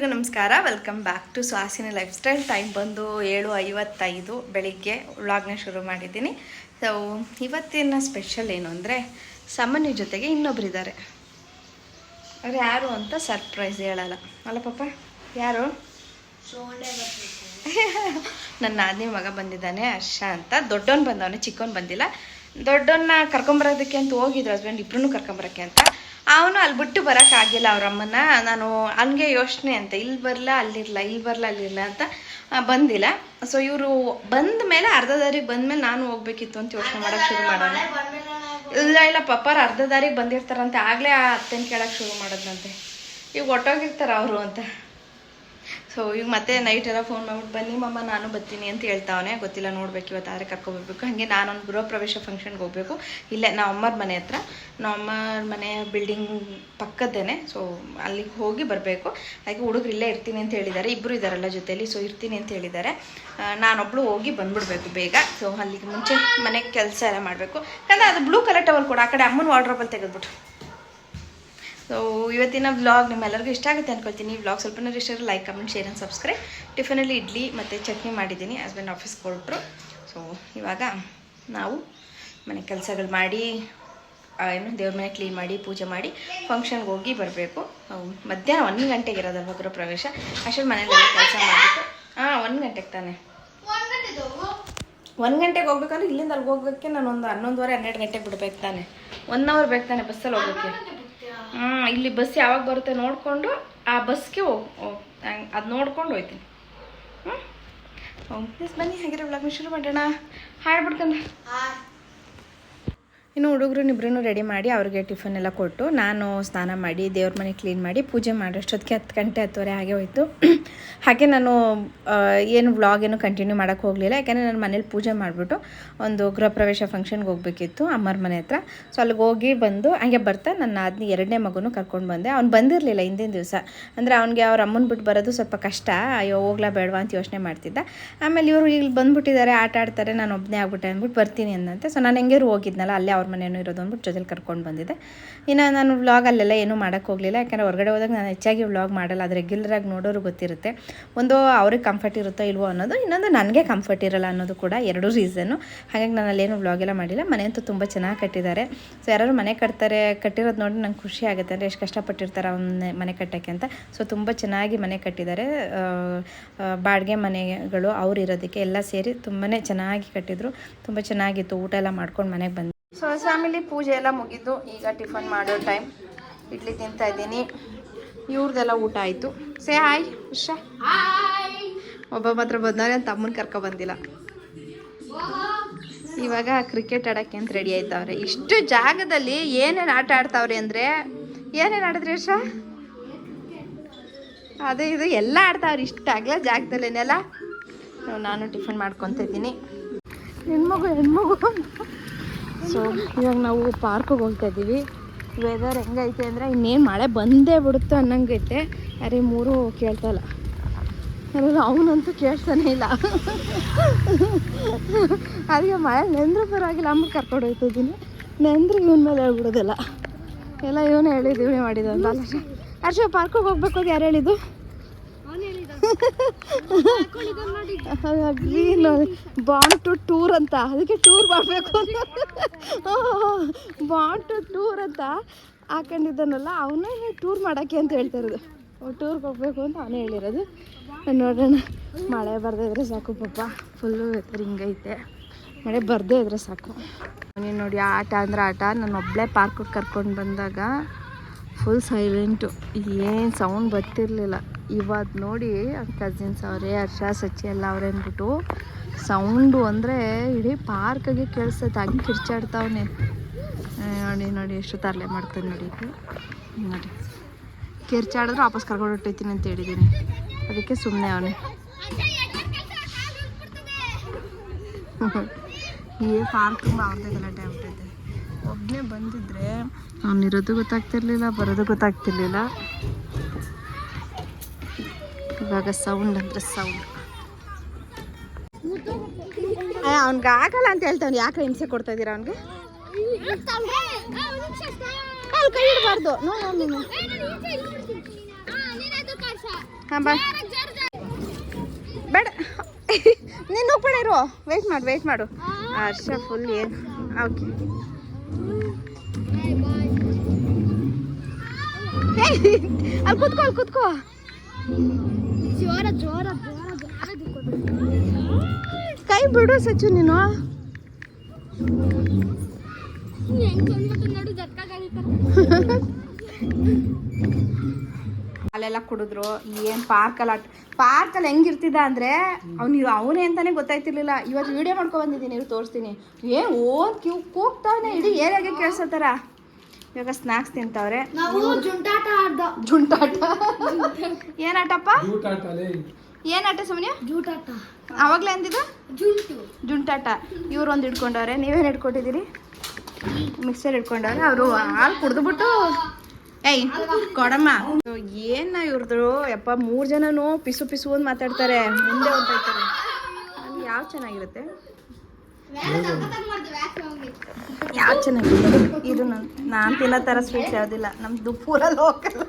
ಎಲ್ರಿಗೂ ನಮಸ್ಕಾರ. Welcome back to Suhasini lifestyle time ಬಂದು ಏಳು ಐವತ್ತೈದು. ಬೆಳಿಗ್ಗೆ ವ್ಲಾಗ್ನ ಶುರು ಮಾಡಿದ್ದೀನಿ. ಸೊ ಇವತ್ತಿನ ಸ್ಪೆಷಲ್ ಏನು ಅಂದರೆ, ಸಾಮಾನ್ಯ ಜೊತೆಗೆ ಇನ್ನೊಬ್ರು ಇದ್ದಾರೆ ಅವ್ರು ಯಾರು ಅಂತ ಸರ್ಪ್ರೈಸ್ ಹೇಳಲ್ಲ. ಅಲ್ಲ ಪಾಪ, ಯಾರು? ನನ್ನ ನಾದಿನಿ ಮಗ ಬಂದಿದ್ದಾನೆ, ಹರ್ಷ ಅಂತ. ದೊಡ್ಡವನು ಬಂದವನು, ಚಿಕ್ಕವನು ಬಂದಿಲ್ಲ. ದೊಡ್ಡವನ್ನ ಕರ್ಕೊಂಬರೋದಕ್ಕೆ ಅಂತ ಹೋಗಿದ್ರು ಹಸ್ಬೆಂಡ್ ಇಬ್ರು ಕರ್ಕೊಂಬರೋಕ್ಕೆ ಅಂತ. ಅವನು ಅಲ್ಲಿ ಬಿಟ್ಟು ಬರೋಕ್ಕಾಗಿಲ್ಲ ಅವ್ರ ಅಮ್ಮನ ನಾನು ಹಂಗೆ ಯೋಚನೆ ಅಂತ ಇಲ್ಲಿ ಬರಲ್ಲ ಅಲ್ಲಿರಲ್ಲ ಇಲ್ಲಿ ಬರಲ್ಲ ಅಲ್ಲಿರಲ್ಲ ಅಂತ ಬಂದಿಲ್ಲ. ಸೊ ಇವರು ಬಂದ ಮೇಲೆ ಅರ್ಧ ದಾರಿಗೆ ಬಂದ್ಮೇಲೆ ನಾನು ಹೋಗ್ಬೇಕಿತ್ತು ಅಂತ ಯೋಚನೆ ಮಾಡೋಕೆ ಶುರು ಮಾಡೋಣ ಇಲ್ಲ ಇಲ್ಲ ಪಪ್ಪಾರ ಅರ್ಧ ದಾರಿಗೆ ಬಂದಿರ್ತಾರಂತೆ. ಆಗಲೇ ಆ ಅತ್ತೆನ ಕೇಳೋಕೆ ಶುರು ಮಾಡೋದಂತೆ ಈಗ ಒಟ್ಟೋಗಿರ್ತಾರೆ ಅವರು ಅಂತ. ಸೊ ಈಗ ಮತ್ತೆ ನೈಟ್ ಎಲ್ಲ ಫೋನ್ ಮಾಡ್ಬಿಟ್ಟು ಬನ್ನಿ ಮಮ್ಮ, ನಾನು ಬರ್ತೀನಿ ಅಂತ ಹೇಳ್ತಾವನೆ. ಗೊತ್ತಿಲ್ಲ, ನೋಡ್ಬೇಕು ಇವತ್ತು ಆದರೆ ಕರ್ಕೊಬರ್ಬೇಕು ಹಾಗೆ ನಾನೊಂದು ಗೃಹ ಪ್ರವೇಶ ಫಂಕ್ಷನ್ಗೆ ಹೋಗಬೇಕು. ಇಲ್ಲೇ ನಾವು ಅಮ್ಮರ ಮನೆ ಹತ್ರ. ನಾವು ಅಮ್ಮರ ಮನೆ ಬಿಲ್ಡಿಂಗ್ ಪಕ್ಕದ್ದೇನೆ. ಸೊ ಅಲ್ಲಿಗೆ ಹೋಗಿ ಬರಬೇಕು. ಹಾಗೆ ಹುಡುಗರು ಇಲ್ಲೇ ಇರ್ತೀನಿ ಅಂತ ಹೇಳಿದ್ದಾರೆ. ಇಬ್ಬರು ಇದ್ದಾರಲ್ಲ ಜೊತೆಯಲ್ಲಿ ಸೊ ಇರ್ತೀನಿ ಅಂತ ಹೇಳಿದ್ದಾರೆ. ನಾನೊಬ್ಳು ಹೋಗಿ ಬಂದ್ಬಿಡ್ಬೇಕು ಬೇಗ. ಸೊ ಅಲ್ಲಿಗೆ ಮುಂಚೆ ಮನೆ ಕೆಲಸ ಎಲ್ಲ ಮಾಡಬೇಕು. ಯಾಕಂದರೆ ಅದು ಬ್ಲೂ ಕಲರ್ ಟವಲ್ ಕೂಡ. ಆ ಕಡೆ ಅಮ್ಮನ ವಾರ್ಡ್ರೋಬಲ್ಲಿ ತೆಗೆದ್ಬಿಟ್ಟು ಸೊ ಇವತ್ತಿನ ವ್ಲಾಗ್ ನಿಮ್ಮೆಲ್ಲರಿಗೂ ಇಷ್ಟ ಆಗುತ್ತೆ ಅನ್ಕೊಳ್ತೀನಿ. ಈ ವ್ಲಾಗ್ ಸ್ವಲ್ಪ ಇಷ್ಟ like comment share and subscribe ಟಿಫನಲ್ಲಿ idli ಮತ್ತು ಚಟ್ನಿ ಮಾಡಿದ್ದೀನಿ. ಹಸ್ಬೆಂಡ್ ಆಫೀಸ್ ಕೊಟ್ಟರು ಸೊ ಇವಾಗ ನಾವು ಮನೆ ಕೆಲಸಗಳು ಮಾಡಿ ಏನು ದೇವ್ರ ಮನೆ ಕ್ಲೀನ್ ಮಾಡಿ ಪೂಜೆ ಮಾಡಿ ಫಂಕ್ಷನ್ಗೆ ಹೋಗಿ ಬರಬೇಕು. ಮಧ್ಯಾಹ್ನ ಒಂದು ಗಂಟೆಗೆ ಇರೋದಲ್ವ ಗೃಹ ಪ್ರವೇಶ. ಅಷ್ಟೇ ಮನೇಲೆಲ್ಲ ಕೆಲಸ ಮಾಡಬೇಕು. ಹಾಂ ಒಂದು ಗಂಟೆಗೆ ತಾನೆ. ಒಂದು ಗಂಟೆಗೆ ಹೋಗ್ಬೇಕಂದ್ರೆ ಇಲ್ಲಿಂದ ಅಲ್ಲಿಗೆ ಹೋಗೋಕ್ಕೆ ನಾನು ಒಂದು ಹನ್ನೊಂದುವರೆ ಹನ್ನೆರಡು ಗಂಟೆಗೆ ಬಿಡ್ಬೇಕು ತಾನೆ. ಒನ್ ಅವರ್ ಬೇಕು ತಾನೆ ಬಸ್ಸಲ್ಲಿ ಹೋಗೋಕ್ಕೆ ಇಲ್ಲಿ ಬಸ್ ಯಾವಾಗ ಬರುತ್ತೆ ನೋಡಿಕೊಂಡು ಆ ಬಸ್ಗೆ ಹೋಗಿ ಅದು ನೋಡ್ಕೊಂಡು ಹೋಗ್ತೀನಿ ಹ್ಞೂ ಪ್ಲೀಸ್ ಬನ್ನಿ ಹಾಗಿರೋ ವ್ಲಾಗ್ನ ಶುರು ಮಾಡೋಣ. ಹಾಡ್ಬಿಡ್ಕಂದ ಇನ್ನು ಹುಡುಗರು ಇಬ್ಬರೂ ರೆಡಿ ಮಾಡಿ ಅವ್ರಿಗೆ ಟಿಫನ್ ಎಲ್ಲ ಕೊಟ್ಟು ನಾನು ಸ್ನಾನ ಮಾಡಿ, ದೇವ್ರ ಮನೆ ಕ್ಲೀನ್ ಮಾಡಿ, ಪೂಜೆ ಮಾಡೋಷ್ಟೊತ್ತಿಗೆ ಹತ್ತು ಗಂಟೆ ಹತ್ತುವರೆ ಹಾಗೆ ಹೋಯಿತು. ಹಾಗೆ ನಾನು ಏನು ವ್ಲಾಗ್ ಏನು ಕಂಟಿನ್ಯೂ ಮಾಡೋಕ್ಕೆ ಹೋಗಲಿಲ್ಲ. ಯಾಕೆಂದರೆ ನಾನು ಮನೇಲಿ ಪೂಜೆ ಮಾಡಿಬಿಟ್ಟು ಒಂದು ಗೃಹ ಪ್ರವೇಶ ಫಂಕ್ಷನ್ಗೆ ಹೋಗಬೇಕಿತ್ತು ಅಮ್ಮರ ಮನೆ ಹತ್ರ. ಸೊ ಅಲ್ಲಿಗೆ ಹೋಗಿ ಬಂದು ಹಾಗೆ ಬರ್ತಾ ನನ್ನ ಅದನ್ನ ಎರಡನೇ ಮಗುನೂ ಕರ್ಕೊಂಡು ಬಂದೆ. ಅವ್ನು ಬಂದಿರಲಿಲ್ಲ ಹಿಂದಿನ ದಿವಸ. ಅಂದರೆ ಅವ್ನಿಗೆ ಅವ್ರ ಅಮ್ಮನ ಬಿಟ್ಟು ಬರೋದು ಸ್ವಲ್ಪ ಕಷ್ಟ. ಅಯ್ಯೋ, ಹೋಗ್ಲಾ ಬೇಡವಾ ಅಂತ ಯೋಚನೆ ಮಾಡ್ತಿದ್ದ. ಆಮೇಲೆ ಇವರು ಇಲ್ಲಿ ಬಂದುಬಿಟ್ಟಿದ್ದಾರೆ, ಆಟ ಆಡ್ತಾರೆ, ನಾನು ಒಬ್ಬನೇ ಆಗ್ಬಿಟ್ಟೆ ಅಂದ್ಬಿಟ್ಟು ಬರ್ತೀನಿ ಅಂದಂತೆ ಸೊ ನಾನು ಹೆಂಗೇರು ಹೋಗಿದ್ನಲ್ಲ, ಅಲ್ಲೇ ಅವ್ರ ಮನೆಯೂ ಇರೋದು ಅಂದ್ಬಿಟ್ಟು ಜೊತೆಲಿ ಕರ್ಕೊಂಡು ಬಂದಿದ್ದೆ. ಇನ್ನು ನಾನು ವ್ಲಾಗಲ್ಲೆಲ್ಲ ಏನೂ ಹೋಗಲಿಲ್ಲ, ಯಾಕಂದರೆ ಹೊರಗಡೆ ಹೋದಾಗ ನಾನು ಹೆಚ್ಚಾಗಿ ವ್ಲಾಗ್ ಮಾಡಲ್ಲ ಅದು ರೆಗ್ಯುಲರಾಗಿ ನೋಡೋರು ಗೊತ್ತಿರುತ್ತೆ. ಒಂದು ಅವ್ರಿಗೆ ಕಂಫರ್ಟ್ ಇರುತ್ತೋ ಇಲ್ವೋ ಅನ್ನೋದು, ಇನ್ನೊಂದು ನನಗೆ ಕಂಫರ್ಟ್ ಇರಲ್ಲ ಅನ್ನೋದು ಕೂಡ ಎರಡು ರೀಸನ್ನು ಹಾಗಾಗಿ ನಾನು ಅಲ್ಲೇನು ವ್ಲಾಗ್ ಎಲ್ಲ ಮಾಡಿಲ್ಲ. ಮನೆಯಂತೂ ತುಂಬ ಚೆನ್ನಾಗಿ ಕಟ್ಟಿದ್ದಾರೆ. ಸೊ ಯಾರು ಮನೆ ಕಟ್ತಾರೆ, ಕಟ್ಟಿರೋದು ನೋಡಿ ನಂಗೆ ಖುಷಿ ಆಗುತ್ತೆ. ಅಂದರೆ ಎಷ್ಟು ಕಷ್ಟಪಟ್ಟಿರ್ತಾರೆ ಅವನ ಮನೆ ಕಟ್ಟೋಕ್ಕೆ ಅಂತ. ಸೊ ತುಂಬ ಚೆನ್ನಾಗಿ ಮನೆ ಕಟ್ಟಿದ್ದಾರೆ. ಬಾಡಿಗೆ ಮನೆಗಳು ಅವ್ರು ಇರೋದಕ್ಕೆ ಎಲ್ಲ ಸೇರಿ ತುಂಬಾ ಚೆನ್ನಾಗಿ ಕಟ್ಟಿದ್ರು. ತುಂಬ ಚೆನ್ನಾಗಿತ್ತು. ಊಟ ಎಲ್ಲ ಮಾಡ್ಕೊಂಡು ಮನೆಗೆ ಬಂದು ಸೊ ಫ್ಯಾಮಿಲಿ ಪೂಜೆ ಎಲ್ಲ ಮುಗಿದು ಈಗ ಟಿಫನ್ ಮಾಡೋ ಟೈಮ್ ಇಡ್ಲಿ ತಿಂತಾ ಇದ್ದೀನಿ. ಇವ್ರದ್ದೆಲ್ಲ ಊಟ ಆಯಿತು. Say hi Usha. ಒಬ್ಬ ಮಾತ್ರ ಬಂದವ್ರೆ ನನ್ನ ತಮ್ಮನ ಕರ್ಕೊ ಬಂದಿಲ್ಲ. ಇವಾಗ ಕ್ರಿಕೆಟ್ ಆಡೋಕ್ಕೆ ಅಂತ ರೆಡಿ ಆಯ್ತವ್ರೆ. ಇಷ್ಟು ಜಾಗದಲ್ಲಿ ಏನೇನು ಆಟ ಆಡ್ತಾವ್ರೆ ಅಂದರೆ, ಏನೇನು ಆಡಿದ್ರಿ ಉಷಾ? ಅದೇ ಇದು, ಎಲ್ಲ ಆಡ್ತಾವ್ರಿ ಇಷ್ಟು ಆಗಲ ಜಾಗದಲ್ಲೇನೆಲ್ಲ ನಾನು ಟಿಫನ್ ಮಾಡ್ಕೊತ ಇದ್ದೀನಿ. ಹೆಣ್ಮಗು ಹೆಣ್ಮಗು ಸೊ ಇವಾಗ ನಾವು ಪಾರ್ಕಿಗೆ ಹೋಗ್ತಾ ಇದ್ದೀವಿ. ವೆದರ್ ಹೆಂಗೈತೆ ಅಂದರೆ ಇನ್ನೇನು ಮಳೆ ಬಂದೇ ಬಿಡುತ್ತೆ ಅನ್ನಂಗೈತೆ. ಅರೆ ಮೂರು ಕೇಳ್ತಾ ಇಲ್ಲ. ಅದ್ರಲ್ಲಿ ಅವನಂತೂ ಕೇಳ್ತಾನೆ ಇಲ್ಲ. ಅದಕ್ಕೆ ಮಳೆ ನೆಂದ್ರೂ ಪರವಾಗಿಲ್ಲ, ಅಮ್ಮ ಕರ್ಕೊಂಡು ಹೋಗ್ತಿದ್ದೀನಿ ನೆಂದ್ರೆ ಇವನ ಮೇಲೆ ಹೇಳ್ಬಿಡೋದಿಲ್ಲ. ಎಲ್ಲ ಇವನು ಹೇಳಿದೀವಿ ಇವನೇ ಅರ್ಷ ಪಾರ್ಕಿಗೆ ಹೋಗ್ಬೇಕು ಯಾರು ಹೇಳಿದ್ದು? ಬಾಂಡ್ ಟು ಟೂರ್ ಅಂತ. ಅದಕ್ಕೆ ಟೂರ್ ಮಾಡಬೇಕು ಅಂತ. ಬಾಂಡ್ ಟು ಟೂರ್ ಅಂತ ಹಾಕೊಂಡಿದ್ದಾನಲ್ಲ, ಅವನೇ ಟೂರ್ ಮಾಡೋಕ್ಕೆ ಅಂತ ಹೇಳ್ತಾ ಇರೋದು. ಟೂರ್ಗೆ ಹೋಗ್ಬೇಕು ಅಂತ ಅವನೇ ಹೇಳಿರೋದು. ನೋಡೋಣ. ಮಳೆ ಬರ್ದೇ ಇದ್ರೆ ಸಾಕು ಪಾಪ. ಫುಲ್ಲು ವೆದರ್ ಹಿಂಗೈತೆ. ಮಳೆ ಬರ್ದೇ ಇದ್ರೆ ಸಾಕು. ನೀನು ನೋಡಿ ಆಟ ಅಂದ್ರೆ ಆಟ. ನಾನು ಒಬ್ಬಳೇ ಪಾರ್ಕಿಗೆ ಕರ್ಕೊಂಡು ಬಂದಾಗ ಫುಲ್ ಸೈಲೆಂಟು ಏನು ಸೌಂಡ್ ಬರ್ತಿರ್ಲಿಲ್ಲ. ಇವತ್ತು ನೋಡಿ ಕಸಿನ್ಸ್ ಅವರೇ ಹರ್ಷ, ಸಚ್ಚಿ ಎಲ್ಲ ಅವ್ರೆ ಅಂದ್ಬಿಟ್ಟು ಸೌಂಡು ಅಂದರೆ ಇಡೀ ಪಾರ್ಕಾಗೆ ಕೇಳಿಸ್ತೈತೆ. ಹಂಗೆ ಕಿರ್ಚಾಡ್ತಾವನೆ. ನೋಡಿ ನೋಡಿ, ಎಷ್ಟು ತರಲೆ ಮಾಡ್ತಾನೆ ನೋಡಿ ನೋಡಿ. ಕಿರ್ಚಾಡಿದ್ರೆ ವಾಪಸ್ ಕರ್ಕೊಂಡು ಹೊಟ್ಟೈತೀನಿ ಅಂತ ಹೇಳಿದ್ದೀನಿ ಅದಕ್ಕೆ ಸುಮ್ಮನೆ ಅವನೇ. ಈ ಪಾರ್ಕ್ ಅವ್ರದ್ದೇ ಗಲಾಟೆ ಆಗ್ಬಿಟ್ಟೈತೆ ಒಬ್ಬನೇ ಬಂದಿದ್ರೆ ಅವನಿರೋದು ಗೊತ್ತಾಗ್ತಿರ್ಲಿಲ್ಲ, ಬರೋದು ಗೊತ್ತಾಗ್ತಿರ್ಲಿಲ್ಲ. ಇವಾಗ ಸೌಂಡ್ ಅಂದ್ರೆ ಸೌಂಡ್ ಅವನ್ಗೆ ಆಗಲ್ಲ ಅಂತ ಹೇಳ್ತಾವ್ ಯಾಕೆ ಹಿಂಸೆ ಕೊಡ್ತಾ ಇದ್ದೀರಾ ಅವ್ನಿಗೆ? ಅಲ್ಲಿ ಕೈ ಇಡಬಾರ್ದು. ಬೇಡ. ನೀನು ಹೋಗ್ಬೇಡ ಇರು. ವೆಯ್ಟ್ ಮಾಡು ವೆಯ್ಟ್ ಮಾಡು. ಹರ್ಷ ಫುಲ್ ಏನು ಓಕೆ ಅಲ್ಲಿ ಕುತ್ಕೋ, ಅಲ್ಲಿ ಕೂತ್ಕೋ. ಜೋರ ಜೋರ ಜೋರ ಜೋರ ಕೈ ಬಿಡು ಸಚ್ಚು ನೀನು. ಅಲ್ಲೆಲ್ಲ ಕುಡಿದ್ರು ಏನು ಪಾರ್ಕಲ್ಲಿ ಪಾರ್ಕ್ ಪಾರ್ಕಲ್ಲಿ ಹೆಂಗಿರ್ತಿದ್ದ ಅಂದರೆ ಅವ್ನು ಅವನೇ ಅಂತಾನೆ ಗೊತ್ತಾಯ್ತಿರ್ಲಿಲ್ಲ. ಇವತ್ತು ವಿಡಿಯೋ ಮಾಡ್ಕೊ ಬಂದಿದ್ದೀನಿ ಇರು ತೋರಿಸ್ತೀನಿ. ಏನು ಓನ್ ಕ್ಯೂ ಕೂಗ್ತಾನೆ ಇಡೀ ಏರಿಯಾಗೆ ಕೇಳಿಸತ್ತಾರ ಇವಾಗ ಸ್ನಾಕ್ಸ್ ತಿಂತಾವ್ರೆ. ನಾವು ಜುಂಟಾಟ ಜುಂಟಾಟ? ಏನಾಟಪ್ಪ ಜೂಟಾಟಲೇ. ಏನಾಟ ಜೂಟಾಟ. ಅವಾಗ್ಲೇ ಅಂದಿದ್ದು? ಜುಂಟು. ಜುಂಟಾಟ. ಇವ್ರು ಒಂದು ಹಿಡ್ಕೊಂಡವ್ರೆ. ನೀವೇನು ಹಿಡ್ಕೊಂಡಿದ್ದೀರಿ ಮಿಕ್ಸರ್ ಹಿಡ್ಕೊಂಡವ್ರೆ. ಅವರು ಹಾಲು ಕುಡ್ದುಬಿಟ್ಟು ಏಯ್ ಕೊಡಮ್ಮ. ಏನ ಇವ್ರದ್ರು ಯಪ್ಪ ಮೂರು ಜನನು ಪಿಸು ಪಿಸು ಅಂತ ಮಾತಾಡ್ತಾರೆ. ಮುಂದೆ ಹೊಂಟೋಗ್ತಾರೆ ಅಲ್ಲಿ ಯಾವ ಚೆನ್ನಾಗಿರುತ್ತೆ? ಯಾವ ಚೆನ್ನಾಗಿದೆ ಇದು ನಾನು ನಾನು ತಿನ್ನೋ ಥರ ಸ್ವೀಟ್ಸ್ ಯಾವುದಿಲ್ಲ. ನಮ್ಮದು ಪೂರ ಲೋಕಲ್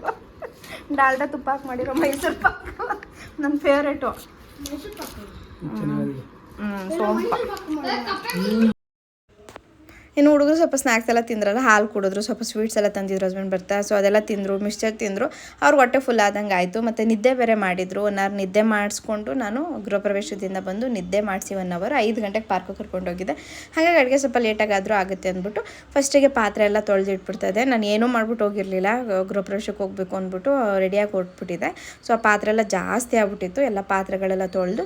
ಡಾಲ್ಡಾ ತುಪ್ಪ ಹಾಕಿ ಮಾಡಿರೋ ಮೈಸೂರು ಪಾಕ್. ನನ್ನ ಫೇವ್ರೇಟು ಚೆನ್ನಾಗಿದೆ. ಹ್ಞೂ ಸೋಂಪ. ಇನ್ನು ಹುಡುಗರು ಸ್ವಲ್ಪ ಸ್ನ್ಯಾಕ್ಸ್ ಎಲ್ಲ ತಿಂದ್ರಲ್ಲ, ಹಾಲು ಕುಡಿದ್ರು, ಸ್ವಲ್ಪ ಸ್ವೀಟ್ಸ್ ಎಲ್ಲ ತಂದಿದ್ರು ಹಸ್ಬೆಂಡ್ ಬರ್ತಾ ಸೊ ಅದೆಲ್ಲ ತಿಂದರು ಮಿಕ್ಸ್ಚರ್ ತಿಂದರು. ಅವ್ರು ಹೊಟ್ಟೆ ಫುಲ್ ಆದಂಗೆ ಆಯಿತು. ಮತ್ತು ನಿದ್ದೆ ಬೇರೆ ಮಾಡಿದರು. ಒನ್ ಅವರ್ ನಿದ್ದೆ ಮಾಡಿಸ್ಕೊಂಡು ನಾನು ಗೃಹ ಪ್ರವೇಶದಿಂದ ಬಂದು ನಿದ್ದೆ ಮಾಡಿಸಿ ಒನ್ ಅವರ್ ಐದು ಗಂಟೆಗೆ ಪಾರ್ಕು ಕರ್ಕೊಂಡು ಹೋಗಿದ್ದೆ. ಹಾಗಾಗಿ ಅಡುಗೆ ಸ್ವಲ್ಪ ಲೇಟಾಗಾದರೂ ಆಗುತ್ತೆ ಅಂದ್ಬಿಟ್ಟು ಫಸ್ಟಿಗೆ ಪಾತ್ರೆ ಎಲ್ಲ ತೊಳೆದಿಟ್ಬಿಡ್ತದೆ ನಾನು ಏನೂ ಮಾಡ್ಬಿಟ್ಟು ಹೋಗಿರಲಿಲ್ಲ. ಗೃಹ ಪ್ರವೇಶಕ್ಕೆ ಹೋಗಬೇಕು ಅಂದ್ಬಿಟ್ಟು ರೆಡಿಯಾಗಿ ಕೊಟ್ಬಿಟ್ಟಿದೆ ಸೊ ಆ ಪಾತ್ರೆ ಎಲ್ಲ ಜಾಸ್ತಿ ಆಗ್ಬಿಟ್ಟಿತ್ತು. ಎಲ್ಲ ಪಾತ್ರೆಗಳೆಲ್ಲ ತೊಳೆದು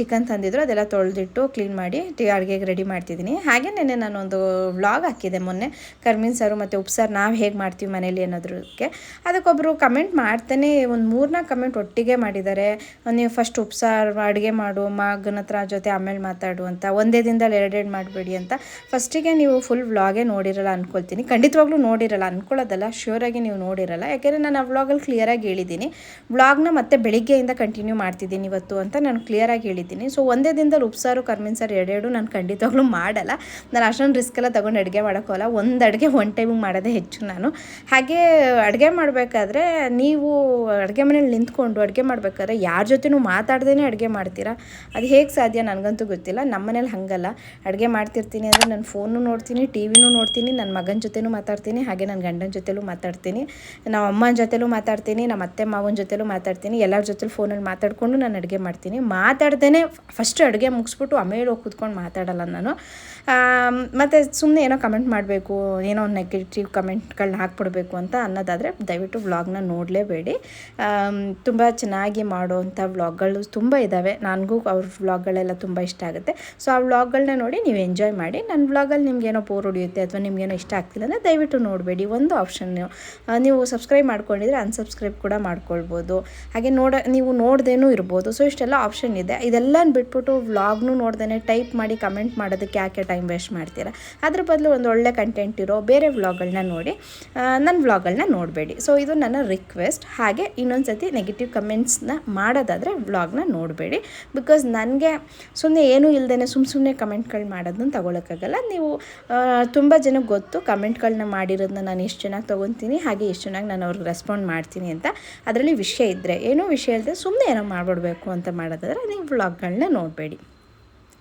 ಚಿಕನ್ ತಂದಿದ್ರು. ಅದೆಲ್ಲ ತೊಳೆದಿಟ್ಟು ಕ್ಲೀನ್ ಮಾಡಿ, ಅಡುಗೆಗೆ ರೆಡಿ ಮಾಡ್ತಿದ್ದೀನಿ. ಹಾಗೆ ನೆನ್ನೆ ನಾನೊಂದು ವ್ಲಾಗ್ ಹಾಕಿದೆ ಮೊನ್ನೆ. ಕರ್ಮಿನ್ ಸಾರು ಮತ್ತು ಉಪ್ಸಾರು ನಾವು ಹೇಗೆ ಮಾಡ್ತೀವಿ ಮನೇಲಿ ಅನ್ನೋದಕ್ಕೆ ಅದಕ್ಕೊಬ್ಬರು ಕಮೆಂಟ್ ಮಾಡ್ತಾನೆ ಒಂದು ಮೂರ್ನಾಲ್ಕು ಕಮೆಂಟ್ ಒಟ್ಟಿಗೆ ಮಾಡಿದ್ದಾರೆ. ನೀವು ಫಸ್ಟ್ ಉಪ್ಸಾರು ಅಡುಗೆ ಮಾಡು ಮಗನ ಹತ್ರ ಜೊತೆ ಆಮೇಲೆ ಮಾತಾಡು ಅಂತ. ಒಂದೇ ದಿನದಲ್ಲಿ ಎರಡೆರಡು ಮಾಡಬೇಡಿ ಅಂತ. ಫಸ್ಟಿಗೆ ನೀವು ಫುಲ್ ವ್ಲಾಗೇ ನೋಡಿರಲ್ಲ ಅಂದ್ಕೊಳ್ತೀನಿ ಖಂಡಿತವಾಗ್ಲೂ ನೋಡಿರಲ್ಲ ಅಂದ್ಕೊಳ್ಳೋದಲ್ಲ ಶ್ಯೂರಾಗಿ ನೀವು ನೋಡಿರಲ್ಲ. ಯಾಕೆಂದರೆ ನಾನು ಆ ವ್ಲಾಗಲ್ಲಿ ಕ್ಲಿಯರಾಗಿ ಹೇಳಿದ್ದೀನಿ. ವ್ಲಾಗ್ನ ಮತ್ತೆ ಬೆಳಿಗ್ಗೆಯಿಂದ ಕಂಟಿನ್ಯೂ ಮಾಡ್ತಿದ್ದೀನಿ ಇವತ್ತು ಅಂತ ನಾನು ಕ್ಲಿಯರಾಗಿ ಹೇಳಿದ್ದೀನಿ. ಸೊ ಒಂದೇ ದಿನದಲ್ಲಿ ಉಪ್ಸಾರು ಕರ್ಮಿನ್ ಸಾರು ಎರಡೆರಡು ನಾನು ಖಂಡಿತವಾಗ್ಲೂ ಮಾಡಲ್ಲ. ನಾನು ಅಷ್ಟೊಂದು ರಿಸ್ಕ್ ಎಲ್ಲ ತೊಗೊಂಡು ಅಡುಗೆ ಮಾಡೋಕ್ಕೋಲ್ಲ, ಒಂದು ಅಡುಗೆ ಒನ್ ಟೈಮಿಗೆ ಮಾಡೋದೇ ಹೆಚ್ಚು ನಾನು. ಹಾಗೆ ಅಡುಗೆ ಮಾಡಬೇಕಾದ್ರೆ ನೀವು ಅಡುಗೆ ಮನೇಲಿ ನಿಂತ್ಕೊಂಡು ಅಡುಗೆ ಮಾಡಬೇಕಾದ್ರೆ ಯಾರ ಜೊತೆನೂ ಮಾತಾಡ್ದೇ ಅಡುಗೆ ಮಾಡ್ತೀರಾ? ಅದು ಹೇಗೆ ಸಾಧ್ಯ ನನಗಂತೂ ಗೊತ್ತಿಲ್ಲ. ನಮ್ಮ ಮನೇಲಿ ಹಾಗಲ್ಲ. ಅಡುಗೆ ಮಾಡ್ತಿರ್ತೀನಿ ಅಂದರೆ ನಾನು ಫೋನು ನೋಡ್ತೀನಿ ಟಿ ವಿನೂ ನೋಡ್ತೀನಿ ನನ್ನ ಮಗನ ಜೊತೆನೂ ಮಾತಾಡ್ತೀನಿ, ಹಾಗೆ ನನ್ನ ಗಂಡನ ಜೊತೆಲೂ ಮಾತಾಡ್ತೀನಿ ನಮ್ಮ ಅಮ್ಮನ ಜೊತೆಲೂ ಮಾತಾಡ್ತೀನಿ ನಮ್ಮ ಅತ್ತೆ ಮಾವನ ಜೊತೆಲೂ ಮಾತಾಡ್ತೀನಿ, ಎಲ್ಲರ ಜೊತೆಲಿ ಫೋನಲ್ಲಿ ಮಾತಾಡಿಕೊಂಡು ನಾನು ಅಡುಗೆ ಮಾಡ್ತೀನಿ. ಮಾತಾಡ್ದೇ ಫಸ್ಟ್ ಅಡುಗೆ ಮುಗಿಸ್ಬಿಟ್ಟು ಆಮೇಲೆ ಹೋಗಿ ಕೂತ್ಕೊಂಡು ಮಾತಾಡಲ್ಲ ನಾನು. ಮತ್ತು ಸುಮ್ಮನೆ ಏನೋ ಕಮೆಂಟ್ ಮಾಡಬೇಕು, ಏನೋ ನೆಗೆಟಿವ್ ಕಮೆಂಟ್ಗಳನ್ನ ಹಾಕ್ಬಿಡ್ಬೇಕು ಅಂತ ಅನ್ನೋದಾದರೆ ದಯವಿಟ್ಟು ವ್ಲಾಗ್ನ ನೋಡಲೇಬೇಡಿ. ತುಂಬ ಚೆನ್ನಾಗಿ ಮಾಡುವಂಥ ವ್ಲಾಗ್ಗಳು ತುಂಬ ಇದ್ದಾವೆ ನನಗೂ ಅವ್ರ ವ್ಲಾಗ್ಗಳೆಲ್ಲ ತುಂಬ ಇಷ್ಟ ಆಗುತ್ತೆ. ಸೊ ಆ ವ್ಲಾಗ್ಗಳನ್ನ ನೋಡಿ ನೀವು ಎಂಜಾಯ್ ಮಾಡಿ. ನನ್ನ ವ್ಲಾಗಲ್ಲಿ ನಿಮಗೇನೋ ಬೋರ್ ಹೊಡಿಯುತ್ತೆ ಅಥವಾ ನಿಮಗೇನೋ ಇಷ್ಟ ಆಗ್ತಿಲ್ಲ ಅಂದರೆ ದಯವಿಟ್ಟು ನೋಡಬೇಡಿ. ಒಂದು ಆಪ್ಷನ್ ನೀವು. ಸಬ್ಸ್ಕ್ರೈಬ್ ಮಾಡ್ಕೊಂಡಿದ್ರೆ ಅನ್ಸಬ್ಸ್ಕ್ರೈಬ್ ಕೂಡ ಮಾಡ್ಕೊಳ್ಬೋದು. ಹಾಗೆ ನೋಡ, ನೀವು ನೋಡ್ದೇನೂ ಇರ್ಬೋದು. ಸೊ ಇಷ್ಟೆಲ್ಲ ಆಪ್ಷನ್ ಇದೆ. ಇದೆಲ್ಲ ಬಿಟ್ಬಿಟ್ಟು ವ್ಲಾಗ್ನು ನೋಡ್ದೇ ಟೈಪ್ ಮಾಡಿ ಕಮೆಂಟ್ ಮಾಡೋದಕ್ಕೆ ಯಾಕೆ ಟೈಮ್ ವೇಸ್ಟ್ ಮಾಡ್ತೀರಾ? ಅದ್ರ ಬದಲು ಒಂದು ಒಳ್ಳೆ ಕಂಟೆಂಟ್ ಇರೋ ಬೇರೆ ವ್ಲಾಗ್ಗಳನ್ನ ನೋಡಿ ನನ್ನ ವ್ಲಾಗ್ಗಳನ್ನ ನೋಡಬೇಡಿ. ಸೊ ಇದು ನನ್ನ ರಿಕ್ವೆಸ್ಟ್ ಹಾಗೆ ಇನ್ನೊಂದು ಸತಿ ನೆಗೆಟಿವ್ ಕಮೆಂಟ್ಸ್ನ ಮಾಡೋದಾದರೆ ವ್ಲಾಗ್ನ ನೋಡಬೇಡಿ. ಬಿಕಾಸ್ ನನಗೆ ಸುಮ್ಮನೆ ಏನೂ ಇಲ್ಲದೇ ಸುಮ್ಮ ಸುಮ್ಮನೆ ಕಮೆಂಟ್ಗಳು ಮಾಡೋದನ್ನ ತಗೊಳಕ್ಕಾಗಲ್ಲ. ನೀವು ತುಂಬ ಜನಕ್ಕೆ ಗೊತ್ತು ಕಮೆಂಟ್ಗಳನ್ನ ಮಾಡಿರೋದನ್ನ ನಾನು ಎಷ್ಟು ಚೆನ್ನಾಗಿ ತೊಗೊತೀನಿ, ಹಾಗೆ ಎಷ್ಟು ಚೆನ್ನಾಗಿ ನಾನು ಅವ್ರಿಗೆ ರೆಸ್ಪಾಂಡ್ ಮಾಡ್ತೀನಿ ಅಂತ. ಅದರಲ್ಲಿ ವಿಷಯ ಇದ್ದರೆ ಏನೋ ವಿಷಯ ಇಲ್ಲದೆ ಸುಮ್ಮನೆ ಏನೋ ಮಾಡಿಬಿಡ್ಬೇಕು ಅಂತ ಮಾಡೋದಾದರೆ ನೀವು ವ್ಲಾಗ್ಗಳನ್ನ ನೋಡಬೇಡಿ.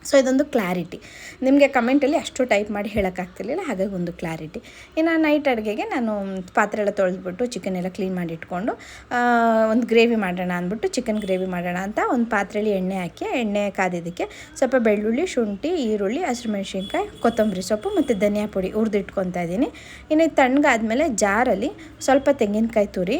ಸೊ ಇದೊಂದು ಕ್ಲಾರಿಟಿ. ನಿಮಗೆ ಕಮೆಂಟಲ್ಲಿ ಅಷ್ಟು ಟೈಪ್ ಮಾಡಿ ಹೇಳೋಕ್ಕಾಗ್ತಿರ್ಲಿಲ್ಲ, ಹಾಗಾಗಿ ಒಂದು ಕ್ಲಾರಿಟಿ. ಇನ್ನು ನೈಟ್ ಅಡುಗೆಗೆ ನಾನು ಪಾತ್ರೆ ಎಲ್ಲ ತೊಳೆದ್ಬಿಟ್ಟು ಚಿಕನ್ ಎಲ್ಲ ಕ್ಲೀನ್ ಮಾಡಿ ಇಟ್ಕೊಂಡು ಒಂದು ಗ್ರೇವಿ ಮಾಡೋಣ ಅಂದ್ಬಿಟ್ಟು ಚಿಕನ್ ಗ್ರೇವಿ ಮಾಡೋಣ ಅಂತ ಒಂದು ಪಾತ್ರೆಯಲ್ಲಿ ಎಣ್ಣೆ ಹಾಕಿ, ಎಣ್ಣೆ ಕಾದಿದ್ದಕ್ಕೆ ಸ್ವಲ್ಪ ಬೆಳ್ಳುಳ್ಳಿ, ಶುಂಠಿ, ಈರುಳ್ಳಿ ಹಸಿರುಮೆಣ್ಸಿನ್ಕಾಯಿ ಕೊತ್ತಂಬರಿ ಸೊಪ್ಪು ಮತ್ತು ಧನಿಯಾ ಪುಡಿ ಹುರಿದಿಟ್ಕೊತಾ ಇದ್ದೀನಿ. ಇನ್ನು ತಣ್ಣಗಾದ್ಮೇಲೆ ಜಾರಲ್ಲಿ ಸ್ವಲ್ಪ ತೆಂಗಿನಕಾಯಿ ತುರಿ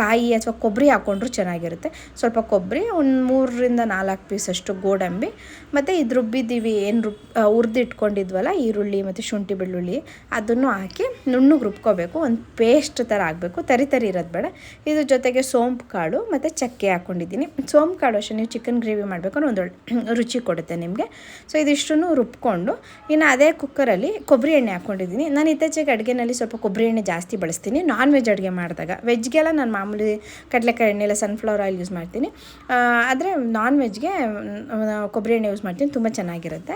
ಕಾಯಿ ಅಥವಾ ಕೊಬ್ಬರಿ ಹಾಕ್ಕೊಂಡ್ರು ಚೆನ್ನಾಗಿರುತ್ತೆ. ಸ್ವಲ್ಪ ಕೊಬ್ಬರಿ, ಒಂದು ಮೂರರಿಂದ ನಾಲ್ಕು ಪೀಸಷ್ಟು ಗೋಡಂಬಿ ಮತ್ತು ಇದು ರುಬ್ಬಿದ್ದೀವಿ, ಏನು ರುಬ್ ಹುರಿದಿಟ್ಕೊಂಡಿದ್ವಲ್ಲ ಈರುಳ್ಳಿ ಮತ್ತು ಶುಂಠಿ ಬೆಳ್ಳುಳ್ಳಿ, ಅದನ್ನು ಹಾಕಿ ನುಣ್ಣಗೆ ರುಬ್ಕೋಬೇಕು. ಒಂದು ಪೇಸ್ಟ್ ಥರ ಆಗಬೇಕು. ತರಿ ತರಿ ಇರೋದು ಬೇಡ. ಇದ್ರ ಜೊತೆಗೆ ಸೋಂಪು ಕಾಳು ಮತ್ತು ಚಕ್ಕೆ ಹಾಕ್ಕೊಂಡಿದ್ದೀನಿ ಸೋಂಪು ಕಾಳು ಅಷ್ಟೇ, ನೀವು ಚಿಕನ್ ಗ್ರೇವಿ ಮಾಡಬೇಕು ಒಂದು ರುಚಿ ಕೊಡುತ್ತೆ ನಿಮಗೆ. ಸೊ ಇದಿಷ್ಟನ್ನು ರುಬ್ಕೊಂಡು, ಇನ್ನು ಅದೇ ಕುಕ್ಕರಲ್ಲಿ ಕೊಬ್ಬರಿ ಎಣ್ಣೆ ಹಾಕ್ಕೊಂಡಿದ್ದೀನಿ ನಾನು ಇತ್ತೀಚೆಗೆ ಅಡುಗೆನಲ್ಲಿ ಸ್ವಲ್ಪ ಕೊಬ್ಬರಿ ಎಣ್ಣೆ ಜಾಸ್ತಿ ಬಳಸ್ತೀನಿ. ನಾನ್ ವೆಜ್ ಅಡುಗೆ ಮಾಡಿದಾಗ. ವೆಜ್ಗೆಲ್ಲ ನಾನು ಮಾಮೂಲಿ ಕಡಲೆಕಾಯಿ ಎಣ್ಣೆ ಇಲ್ಲ ಸನ್ಫ್ಲವರ್ ಆಯಿಲ್ ಯೂಸ್ ಮಾಡ್ತೀನಿ. ಆದರೆ ನಾನ್ ವೆಜ್ಗೆ ಕೊಬ್ಬರಿ ಎಣ್ಣೆ ಯೂಸ್ ಮಾಡ್ತೀನಿ. ಮಾಡ್ತೀನಿ ತುಂಬ ಚೆನ್ನಾಗಿರುತ್ತೆ.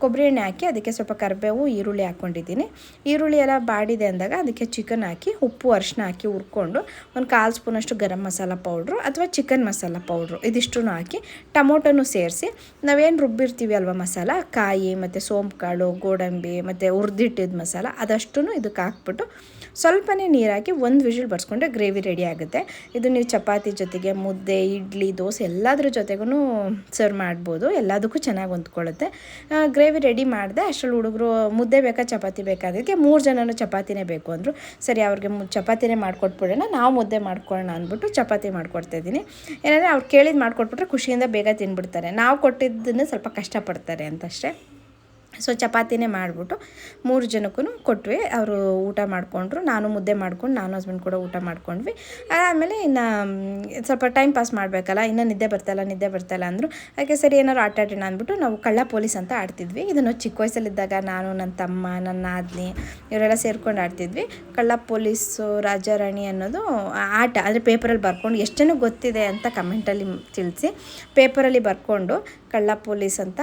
ಕೊಬ್ಬರಿ ಎಣ್ಣೆ ಹಾಕಿ ಅದಕ್ಕೆ ಸ್ವಲ್ಪ ಕರಿಬೇವು, ಈರುಳ್ಳಿ ಹಾಕ್ಕೊಂಡಿದ್ದೀನಿ. ಈರುಳ್ಳಿ ಎಲ್ಲ ಬಾಡಿದೆ ಅಂದಾಗ ಅದಕ್ಕೆ ಚಿಕನ್ ಹಾಕಿ, ಉಪ್ಪು, ಅರಿಶಿನ ಹಾಕಿ ಹುರ್ಕೊಂಡು ಒಂದು ಕಾಲು ಸ್ಪೂನಷ್ಟು ಗರಂ ಮಸಾಲ ಪೌಡ್ರು ಅಥವಾ ಚಿಕನ್ ಮಸಾಲ ಪೌಡ್ರು ಇದಿಷ್ಟು ಹಾಕಿ ಟೊಮೊಟೊನು ಸೇರಿಸಿ ನಾವೇನು ರುಬ್ಬಿರ್ತೀವಿ ಅಲ್ವಾ ಮಸಾಲ? ಕಾಯಿ ಮತ್ತು ಸೋಂಪು ಕಾಳು ಗೋಡಂಬಿ ಮತ್ತು ಹುರಿದಿಟ್ಟಿದ್ದ ಮಸಾಲ ಅದಷ್ಟು ಇದಕ್ಕೆ ಹಾಕ್ಬಿಟ್ಟು ಸ್ವಲ್ಪನೇ ನೀರಾಕಿ ಒಂದು ವಿಷಲ್ ಬರ್ಸ್ಕೊಂಡ್ರೆ ಗ್ರೇವಿ ರೆಡಿ ಆಗುತ್ತೆ. ಇದು ನೀವು ಚಪಾತಿ ಜೊತೆಗೆ ಮುದ್ದೆ, ಇಡ್ಲಿ, ದೋಸೆ ಎಲ್ಲದ್ರ ಜೊತೆಗೂ ಸರ್ವ್ ಮಾಡ್ಬೋದು. ಎಲ್ಲದಕ್ಕೂ ಚೆನ್ನಾಗಿ ಹೊಂದ್ಕೊಳ್ಳುತ್ತೆ. ಗ್ರೇವಿ ರೆಡಿ ಮಾಡಿದೆ ಅಷ್ಟರಲ್ಲಿ ಹುಡುಗರು ಮುದ್ದೆ ಬೇಕಾ, ಚಪಾತಿ ಬೇಕಾ ಅದಕ್ಕೆ ಮೂರು ಜನನೂ ಚಪಾತಿನೇ ಬೇಕು ಅಂದರು. ಸರಿ, ಅವ್ರಿಗೆ ಚಪಾತಿನೇ ಮಾಡಿಕೊಟ್ಬಿಡೋಣ, ನಾವು ಮುದ್ದೆ ಮಾಡ್ಕೊಳ್ಳೋಣ ಅಂದ್ಬಿಟ್ಟು ಚಪಾತಿ ಮಾಡ್ಕೊಡ್ತಾಯಿದ್ದೀನಿ ಏನಂದರೆ ಅವ್ರು ಕೇಳಿದ್ದು ಮಾಡಿಕೊಟ್ಬಿಟ್ರೆ ಖುಷಿಯಿಂದ ಬೇಗ ತಿನ್ಬಿಡ್ತಾರೆ. ನಾವು ಕೊಟ್ಟಿದ್ದನ್ನು ಸ್ವಲ್ಪ ಕಷ್ಟಪಡ್ತಾರೆ ಅಂತಷ್ಟೇ. ಸೊ ಚಪಾತಿನೇ ಮಾಡಿಬಿಟ್ಟು ಮೂರು ಜನಕ್ಕೂ ಕೊಟ್ವಿ. ಅವರು ಊಟ ಮಾಡಿಕೊಂಡ್ರು. ನಾನು ಮುದ್ದೆ ಮಾಡ್ಕೊಂಡು ನಾನು ಹಸ್ಬೆಂಡ್ ಕೂಡ ಊಟ ಮಾಡ್ಕೊಂಡ್ವಿ. ಆಮೇಲೆ ಇನ್ನು ಸ್ವಲ್ಪ ಟೈಮ್ ಪಾಸ್ ಮಾಡಬೇಕಲ್ಲ, ಇನ್ನೂ ನಿದ್ದೆ ಬರ್ತಾಯಿಲ್ಲ ನಿದ್ದೆ ಬರ್ತಾಯಿಲ್ಲ ಅಂದರು. ಅದಕ್ಕೆ ಸರಿ ಏನಾದ್ರು ಆಟ ಆಡೋಣ ಅಂದ್ಬಿಟ್ಟು ನಾವು ಕಳ್ಳ ಪೊಲೀಸ್ ಅಂತ ಆಡ್ತಿದ್ವಿ. ಇದನ್ನು ಚಿಕ್ಕ ವಯಸ್ಸಲ್ಲಿದ್ದಾಗ ನಾನು, ನನ್ನ ತಮ್ಮ, ನನ್ನ ಆದ್ನಿ ಇವರೆಲ್ಲ ಸೇರ್ಕೊಂಡು ಆಡ್ತಿದ್ವಿ. ಕಳ್ಳ ಪೊಲೀಸು, ರಾಜಾರಾಣಿ ಅನ್ನೋದು ಆಟ ಅಂದರೆ ಪೇಪರಲ್ಲಿ ಬರ್ಕೊಂಡು ಎಷ್ಟು ಜನಕ್ಕೆ ಗೊತ್ತಿದೆ ಅಂತ ಕಮೆಂಟಲ್ಲಿ ತಿಳಿಸಿ ಪೇಪರಲ್ಲಿ ಬರ್ಕೊಂಡು ಕಳ್ಳ ಪೊಲೀಸ್ ಅಂತ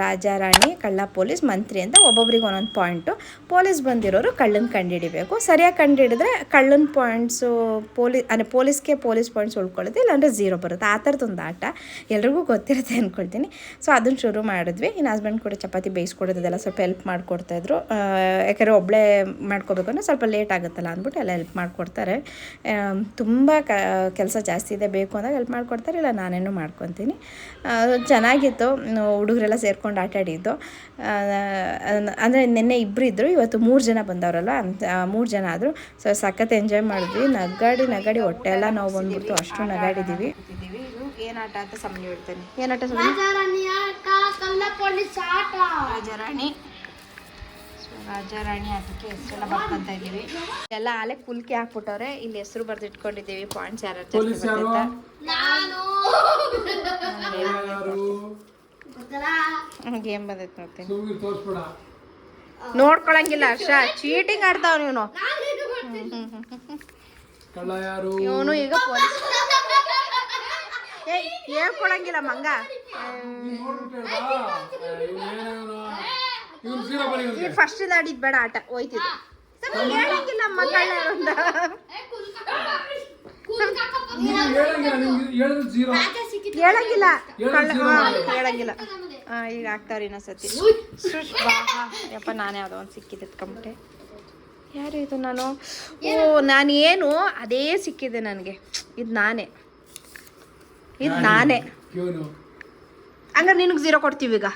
ರಾಜಾರಾಣಿ, ಕಳ್ಳ ಪೊಲೀಸ್ ಮಂತ್ರಿ ಅಂತ ಒಬ್ಬೊಬ್ರಿಗೆ ಒಂದೊಂದು ಪಾಯಿಂಟು ಪೊಲೀಸ್ ಬಂದಿರೋರು ಕಳ್ಳನ ಕಂಡುಹಿಡಿಬೇಕು ಸರಿಯಾಗಿ ಕಂಡುಹಿಡಿದ್ರೆ ಕಳ್ಳನ ಪಾಯಿಂಟ್ಸು ಪೊಲೀಸ್ ಅಂದರೆ ಪೊಲೀಸ್ಗೆ ಪೊಲೀಸ್ ಪಾಯಿಂಟ್ಸ್ ಉಳ್ಕೊಳ್ಳುತ್ತೆ ಇಲ್ಲಾಂದರೆ ಝೀರೋ ಬರುತ್ತೆ. ಆ ಥರದೊಂದು ಆಟ ಎಲ್ರಿಗೂ ಗೊತ್ತಿರುತ್ತೆ ಅಂದ್ಕೊಳ್ತೀನಿ ಸೊ ಅದನ್ನು ಶುರು ಮಾಡಿದ್ವಿ. ಇನ್ನು ಹಸ್ಬೆಂಡ್ ಕೂಡ ಚಪಾತಿ ಬೇಯಿಸ್ಕೊಡೋದೆಲ್ಲ ಸ್ವಲ್ಪ ಹೆಲ್ಪ್ ಮಾಡಿಕೊಡ್ತಾಯಿದ್ರು. ಯಾಕಂದರೆ ಒಬ್ಬಳೇ ಮಾಡ್ಕೋಬೇಕು ಅಂದರೆ ಸ್ವಲ್ಪ ಲೇಟ್ ಆಗುತ್ತಲ್ಲ ಅಂದ್ಬಿಟ್ಟು ಎಲ್ಲ ಹೆಲ್ಪ್ ಮಾಡಿಕೊಡ್ತಾರೆ. ತುಂಬ ಕ, ಕೆಲಸ ಜಾಸ್ತಿ ಇದೆ, ಬೇಕು ಅಂದಾಗ ಹೆಲ್ಪ್ ಮಾಡಿಕೊಡ್ತಾರೆ, ಇಲ್ಲ ನಾನೇನು ಮಾಡ್ಕೊತೀನಿ. ಚೆನ್ನಾಗಿತ್ತು. ಹುಡುಗರೆಲ್ಲ ಸೇರ್ಕೊಂಡು ಆಟ ಆಡಿದ್ದು ಅಂದರೆ ನಿನ್ನೆ ಇಬ್ಬರು ಇದ್ದರು ಇವತ್ತು ಮೂರು ಜನ ಬಂದವರಲ್ಲ ಅಂತ ಮೂರು ಜನ ಆದರು. ಸೊ ಸಖತ್ ಎಂಜಾಯ್ ಮಾಡಿದ್ವಿ. ನಗಾಡಿ ನಗಾಡಿ ಹೊಟ್ಟೆ ಎಲ್ಲ ನಾವು ಬಂದ್ಬಿಟ್ಟು ಅಷ್ಟು ನಗಾಡಿದ್ದೀವಿ ಇದು ಏನು ಆಟ ಅಂತ ಸಮಯ ಹೇಳ್ತೇನೆ ಏನು ಆಟ ರಾಜಾರಾಣಿ. ಸೊ ರಾಜಾರಾಣಿ ಅದಕ್ಕೆ ಹೆಸರೆಲ್ಲ ಬರ್ಕೊಂತ ಇದ್ದೀವಿ. ಎಲ್ಲ ಆಲೆ ಕುಲ್ಕಿ ಹಾಕ್ಬಿಟ್ಟವ್ರೆ. ಇಲ್ಲಿ ಹೆಸರು ಬರ್ದಿಟ್ಕೊಂಡಿದ್ದೀವಿ ಪಾಯಿಂಟ್ಸ್ ಯಾರು? ಗೇಮ್ ಬಂದೈತೆ ನೋಡ್ತೀನಿ ನೋಡ್ಕೊಳಂಗಿಲ್ಲ ಹರ್ಷ ಚೀಟಿಂಗ್ ಆಡ್ತಾವ ನೀನು ನಾನು ಇದು ಮಾಡ್ತೀನಿ? ಕಳ್ಳ ಯಾರು? ಇವನು ಈಗ ಹೇಳ್ಕೊಳಂಗಿಲ್ಲ ಮಂಗ. ಈ ಫಸ್ಟ್ ಆಡಿದ್ ಬೇಡ ಆಟ ಹೋಯ್ತಿದ್ದು ಸರಿ, ಹೇಳಂಗಿಲ್ಲ ಮಕ್ಕಳ ಅಂತ. ನೀವು ಹೇಳಂಗಿಲ್ಲ. ಹೇಳಂಗಿಲ್ಲ. ಹಾ, ಈಗ ಆಗ್ತಾವ್ರಿ ಇನ್ನೊಂದ್ಸತಿ. ಯಪ್ಪ ನಾನೇ ಯಾವುದೋ ಒಂದು ಸಿಕ್ಕಿದೆ ಎತ್ಕೊಂಬಿಟ್ಟೆ. ಯಾರು ಇದು ನಾನು? ಓ ನಾನು ಏನು? ಅದೇ ಸಿಕ್ಕಿದೆ ನನಗೆ. ಇದು ನಾನೇ. ಇದು ನಾನೇ. ಹಂಗಾರೆ ನಿನಗೆ ಝೀರೋ ಕೊಡ್ತೀವಿ ಈಗ.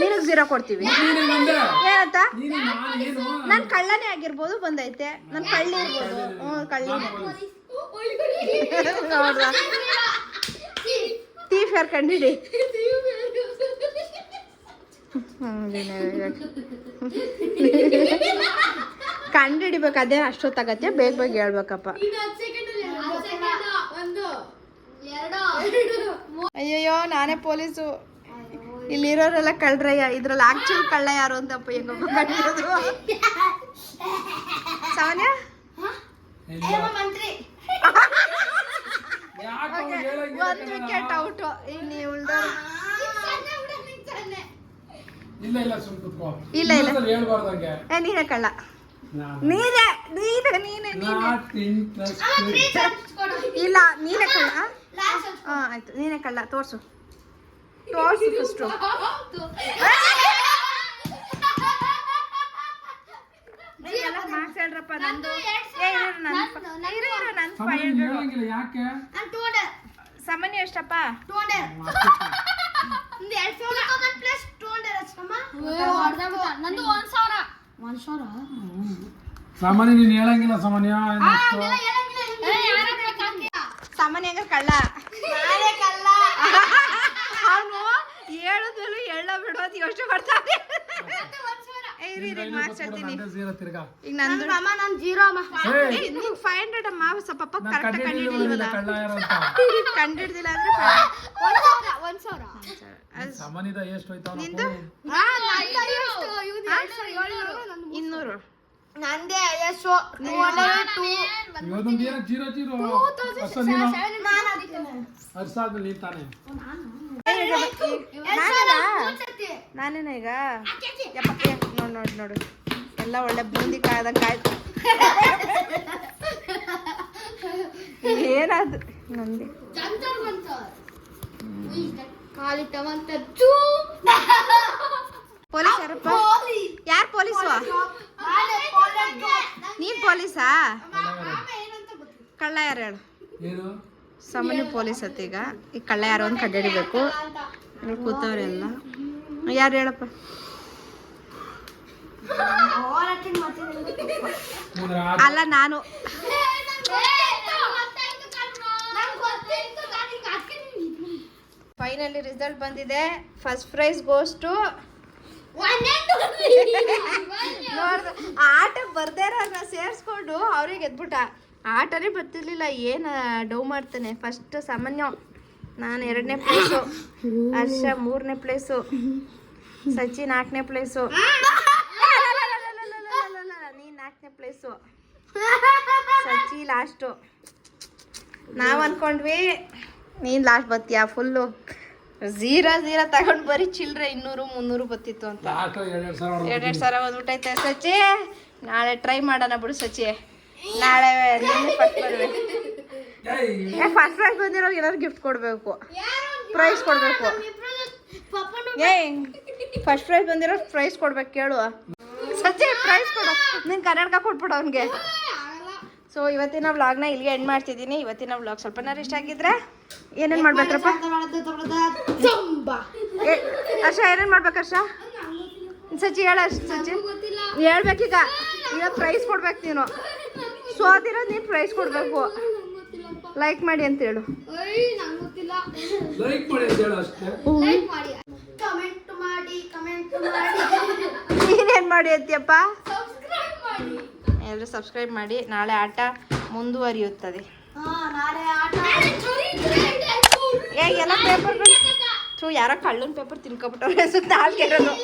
ನಿನಗೆ ಝೀರೋ ಕೊಡ್ತೀವಿ. ಏನಂತ? ನೀನು ಕಳ್ಳನೇ ಆಗಿರ್ಬೋದು ಬಂದೈತೆ. ನಾನು ಕಳ್ಳಿ ಇರ್ಬೋದು. ಹ್ಞೂ ಕಳ್ಳಿನೇ ತೀಫ್ ಯಾರು ಕಂಡಿಡಿ ಕಂಡಿಡಿಬೇಕು ಅದೇ ಅಷ್ಟೊತ್ತಾಗತ್ತೆ. ಬೇಗ ಬೇಗ ಹೇಳ್ಬೇಕಪ್ಪ. ಅಯ್ಯಯ್ಯೋ ನಾನೇ ಪೊಲೀಸು. ಇಲ್ಲಿರೋರೆಲ್ಲ ಕಳ್ರಯ್ಯ ಇದ್ರಲ್ಲಿ ಆಕ್ಚುಲ್ ಕಳ್ಳ ಯಾರು ಅಂತಪ್ಪ ಹೆಂಗಪ್ಪ ಕಂಡಿರೋದು ಮಂತ್ರಿ? ಒಂದು ವಿಕೆಟ್ ಔಟ್ ಇನ್ನು ಉಳ್ದ ಇಲ್ಲ ಇಲ್ಲ ಸುಮ್ ಕುತ್ಕೋ. ಇಲ್ಲ, ಇಲ್ಲ. ಹೇಳ್ಬಾರ್ದು ಹಂಗೆ ಏ ನೀನೇ ಕಳ್ಳ. ನೀನೇ. ನೀನೇ ನೀನೇ ನೀನೇ ಇಲ್ಲ ನೀನೇ ಕಳ್ಳ. ಹಾ ಆಯ್ತು. ನೀನೇ ಕಳ್ಳ. ತೋರ್ಸು. ತೋರ್ಸು ಫಸ್ಟು ಎಲ್ಲ ಮಾರ್ಕ್ಸ್ ಹೇಳ್ರಪ್ಪ ನಂದು ಏ ಇರು ನನ್ನ ಇರು ಇರು ನನ್ನ ಫೈವ್ ಸಮಯ ಹಂಡ್ರೆಡ್ ಹೇಳಂಗಿಲ್ಲ ಯಾಕೆ? ಸಾಮಾನ್ಯ ಎಷ್ಟಪ್ಪ? ನಂದು ಒಂದ್ ಸಾವಿರ. ಒಂದ್ ಸಾವಿರ? ಸಾಮಾನ್ಯ ನೀನ್ ಹೇಳಂಗಿಲ್ಲ ಸಾಮಾನ್ಯ. ಸಾಮಾನ್ಯ ಕಳ್ಳ. ಅವನು ಹೇಳೋದ್ರಲ್ಲೂ ಎಳ್ಳ ಬಿಡೋದು ಯೋಚನೆ ಮಾಡ್ತಾನೆ ಇರು, ಈಗ ನಂದು ಅಮ್ಮ ನಾನು ಜೀರೋ ಅಮ್ಮ. ಫೈವ್ ಹಂಡ್ರೆಡ್ ಅಮ್ಮ ಸ್ವಲ್ಪ ಪಪ್ಪ ಕರೆಕ್ಟ್ ಕಂಡಿಡಿಲ್ವಲ್ಲ ಕಂಡಿಡ್ದಿಲ್ಲ ಅಂದ್ರೆ ಒಂದ್ ಸಾವಿರ ಸಾಮಾನ್ಯದ ಎಷ್ಟು ನಿಂದು? ಇನ್ನೂರು. ನಂದೇ ಎಷ್ಟು ಟೂ ಹಂಡ್ರೆಡ್ ಟೂ ಇವತ್ತೊಂದು ಏನಕ್ಕೆ ಜೀರೋ ಜೀರೋ. ಅರ್ಸ ನೀನು? ತಾನೆ. ನಾನೇನಾ ನಾನೇನ ಈಗ? ಯಪ್ಪ ನೋಡಿ ನೋಡ್ ನೋಡ್. ಎಲ್ಲ ಒಳ್ಳೆ ಬೂಂದಿ ಕಾಯ್ದಂಗೆ ಕಾಯ್ತು. ಏನಾದ್ರು ನಂದಿ. ಪೊಲೀಸ್ ಯಾರಪ್ಪ ಯಾರು ಪೊಲೀಸು? ನೀನ್ ಪೊಲೀಸಾ? ಕಳ್ಳ ಯಾರು ಹೇಳು. ಏನು? ಸಾಮಾನ್ಯ ಪೊಲೀಸ್ ಅತ್ತ ಈಗ ಈ ಕಳ್ಳ ಯಾರೋ ಒಂದು ಕಡ್ಡಿ ಹಿಡಿಬೇಕು ಕೂತವ್ರೆಲ್ಲ. ಯಾರು ಹೇಳಪ್ಪ? ಅಲ್ಲ ನಾನು. ಫೈನಲಿ ರಿಸಲ್ಟ್ ಬಂದಿದೆ. ಫಸ್ಟ್ ಪ್ರೈಸ್ ಗೋಸ್ಟು ನೋಡ್ದ. ಆಟ ಬರ್ದೇ ಇರೋರ್ನ ಸೇರಿಸ್ಕೊಂಡು ಅವ್ರಿಗೆ ಎದ್ಬಿಟ್ಟ ಆಟನೇ ಬರ್ತಿರ್ಲಿಲ್ಲ ಏನು ಡೌ ಮಾಡ್ತಾನೆ. ಫಸ್ಟ್ ಸಾಮಾನ್ಯ ನಾನು ಎರಡನೇ ಪ್ಲೇಸು ಹರ್ಷ ಮೂರನೇ ಪ್ಲೇಸು ಸಚಿ ನಾಲ್ಕನೇ ಪ್ಲೇಸು ನೀನು ನಾಲ್ಕನೇ ಪ್ಲೇಸು ಸಚಿ ಲಾಸ್ಟು ನಾವು ಅನ್ಕೊಂಡ್ವಿ ನೀನು ಲಾಸ್ಟ್ ಬತ್ತೀಯಾ ಫುಲ್ಲು ಝೀರಾ ಝೀರಾ ತಗೊಂಡು ಬರೀ ಚಿಲ್ರೆ ಇನ್ನೂರು ಮುನ್ನೂರು ಬತ್ತಿತ್ತು ಅಂತ. ಎರಡೆರಡು ಸಾವಿರ ಬಂದ್ಬಿಟ್ಟೈತೆ. ಸಚಿ ನಾಳೆ ಟ್ರೈ ಮಾಡೋಣ ಬಿಡು ಸಚಿ ನಾಳೆ ನೀನು ಫಸ್ಟ್ ಬರ್ಬೇಕು ಏಯ್, ಫಸ್ಟ್ ಪ್ರೈಸ್ ಬಂದಿರೋ ಏನಾದ್ರು ಗಿಫ್ಟ್ ಕೊಡಬೇಕು. ಪ್ರೈಸ್ ಕೊಡಬೇಕು. ಏ ಫಸ್ಟ್ ಪ್ರೈಸ್ ಬಂದಿರೋ ಪ್ರೈಸ್ ಕೊಡ್ಬೇಕು ಕೇಳು. ಸಚಿ ಪ್ರೈಸ್ ಕೊಡು. ನೀನು ಕನ್ನಡಕ ಕೊಟ್ಬಿಡು ಅವ್ನಿಗೆ. ಸೊ ಇವತ್ತಿನ ವ್ಲಾಗ್ನ ಇಲ್ಲಿಗೆ ಎಂಡ್ ಮಾಡ್ತಿದ್ದೀನಿ. ಇವತ್ತಿನ ವ್ಲಾಗ್ ಸ್ವಲ್ಪನಾರು ಇಷ್ಟ ಆಗಿದ್ರೆ ಏನೇನು ಮಾಡ್ಬೇಕ್ರಪ್ಪ? ಏ, ಹರ್ಷ ಏನೇನು ಮಾಡ್ಬೇಕು ಹರ್ಷ? ಸಚಿ ಹೇಳ ಸಚಿ. ಹೇಳ್ಬೇಕೀಗ. ಈಗ ಪ್ರೈಸ್ ಕೊಡ್ಬೇಕು ನೀನು. ಸೋತಿರೋದು ನೀನು ಪ್ರೈಸ್ ಕೊಡಬೇಕು. ಲೈಕ್ ಮಾಡಿ ಅಂತ ಹೇಳು. ಲೈಕ್ ಮಾಡಿ ಅಂತ ಹೇಳು ಅಷ್ಟೇ. ಕಮೆಂಟ್ ಮಾಡಿ. ಕಮೆಂಟ್ ಮಾಡಿ ನೀನೇನು ಮಾಡಿ ಅಂತೀಯಪ್ಪ? ಸಬ್ಸ್ಕ್ರೈಬ್ ಮಾಡಿ. ಎಲ್ಲರೂ ಸಬ್ಸ್ಕ್ರೈಬ್ ಮಾಡಿ. ನಾಳೆ ಆಟ ಮುಂದುವರಿಯುತ್ತದೆ. ಹಾ ನಾಳೆ ಏ ಎಲ್ಲ ಪೇಪರ್ ಥೂ ಯಾರೋ ಕಳ್ಳನ ಪೇಪರ್ ತಿನ್ಕೊಬಿಟ್ಟವ್ರೆ ಸುತ್ತ ಹಾಲ್ಗೆ ಇರೋದು.